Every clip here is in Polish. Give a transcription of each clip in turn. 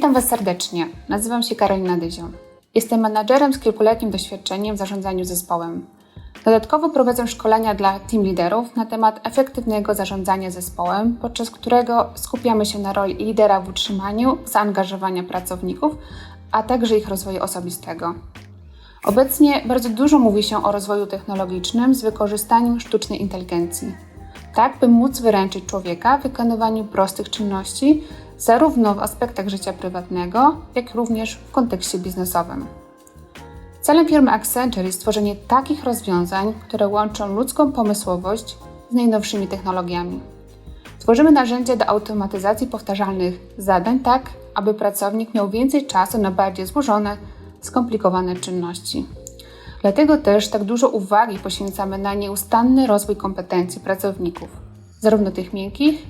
Witam Was serdecznie. Nazywam się Karolina Dyzio. Jestem menadżerem z kilkuletnim doświadczeniem w zarządzaniu zespołem. Dodatkowo prowadzę szkolenia dla team liderów na temat efektywnego zarządzania zespołem, podczas którego skupiamy się na roli lidera w utrzymaniu zaangażowania pracowników, a także ich rozwoju osobistego. Obecnie bardzo dużo mówi się o rozwoju technologicznym z wykorzystaniem sztucznej inteligencji, tak by móc wyręczyć człowieka w wykonywaniu prostych czynności, zarówno w aspektach życia prywatnego, jak również w kontekście biznesowym. Celem firmy Accenture jest stworzenie takich rozwiązań, które łączą ludzką pomysłowość z najnowszymi technologiami. Tworzymy narzędzia do automatyzacji powtarzalnych zadań, tak aby pracownik miał więcej czasu na bardziej złożone, skomplikowane czynności. Dlatego też tak dużo uwagi poświęcamy na nieustanny rozwój kompetencji pracowników, zarówno tych miękkich,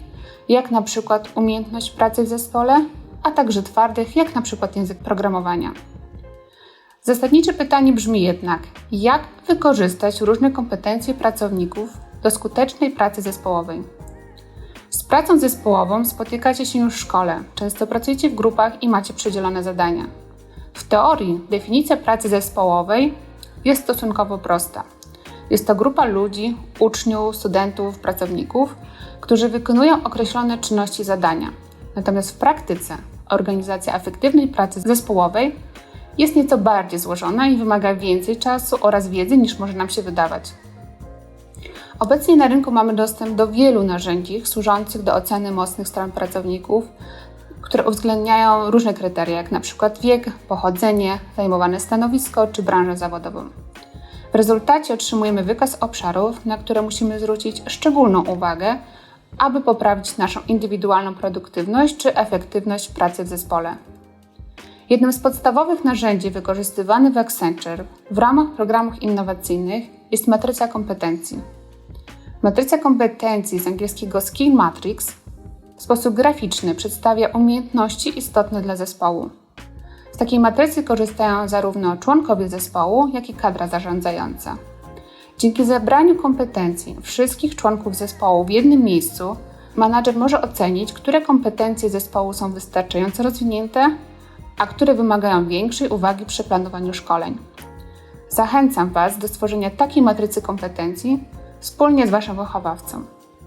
jak na przykład umiejętność pracy w zespole, a także twardych, jak na przykład język programowania. Zasadnicze pytanie brzmi jednak, jak wykorzystać różne kompetencje pracowników do skutecznej pracy zespołowej? Z pracą zespołową spotykacie się już w szkole, często pracujecie w grupach i macie przydzielone zadania. W teorii definicja pracy zespołowej jest stosunkowo prosta. Jest to grupa ludzi, uczniów, studentów, pracowników, którzy wykonują określone czynności zadania. Natomiast w praktyce organizacja efektywnej pracy zespołowej jest nieco bardziej złożona i wymaga więcej czasu oraz wiedzy niż może nam się wydawać. Obecnie na rynku mamy dostęp do wielu narzędzi służących do oceny mocnych stron pracowników, które uwzględniają różne kryteria, jak przykład wiek, pochodzenie, zajmowane stanowisko czy branżę zawodową. W rezultacie otrzymujemy wykaz obszarów, na które musimy zwrócić szczególną uwagę, aby poprawić naszą indywidualną produktywność czy efektywność pracy w zespole. Jednym z podstawowych narzędzi wykorzystywanych w Accenture w ramach programów innowacyjnych jest matryca kompetencji. Matryca kompetencji z angielskiego Skill Matrix w sposób graficzny przedstawia umiejętności istotne dla zespołu. Takiej matrycy korzystają zarówno członkowie zespołu, jak i kadra zarządzająca. Dzięki zebraniu kompetencji wszystkich członków zespołu w jednym miejscu, manager może ocenić, które kompetencje zespołu są wystarczająco rozwinięte, a które wymagają większej uwagi przy planowaniu szkoleń. Zachęcam Was do stworzenia takiej matrycy kompetencji wspólnie z Waszym wychowawcą,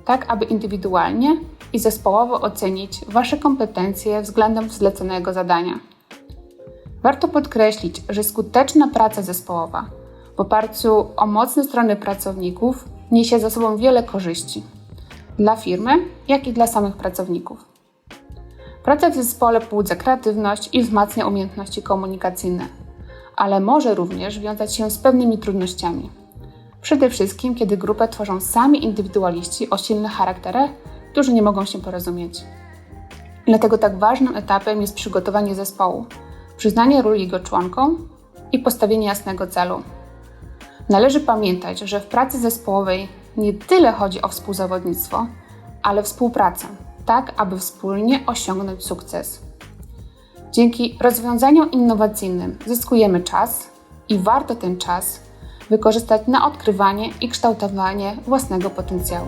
tak aby indywidualnie i zespołowo ocenić Wasze kompetencje względem zleconego zadania. Warto podkreślić, że skuteczna praca zespołowa w oparciu o mocne strony pracowników niesie za sobą wiele korzyści dla firmy, jak i dla samych pracowników. Praca w zespole pobudza kreatywność i wzmacnia umiejętności komunikacyjne, ale może również wiązać się z pewnymi trudnościami. Przede wszystkim, kiedy grupę tworzą sami indywidualiści o silnych charakterach, którzy nie mogą się porozumieć. Dlatego tak ważnym etapem jest przygotowanie zespołu, przyznanie ról jego członkom i postawienie jasnego celu. Należy pamiętać, że w pracy zespołowej nie tyle chodzi o współzawodnictwo, ale współpracę, tak aby wspólnie osiągnąć sukces. Dzięki rozwiązaniom innowacyjnym zyskujemy czas i warto ten czas wykorzystać na odkrywanie i kształtowanie własnego potencjału.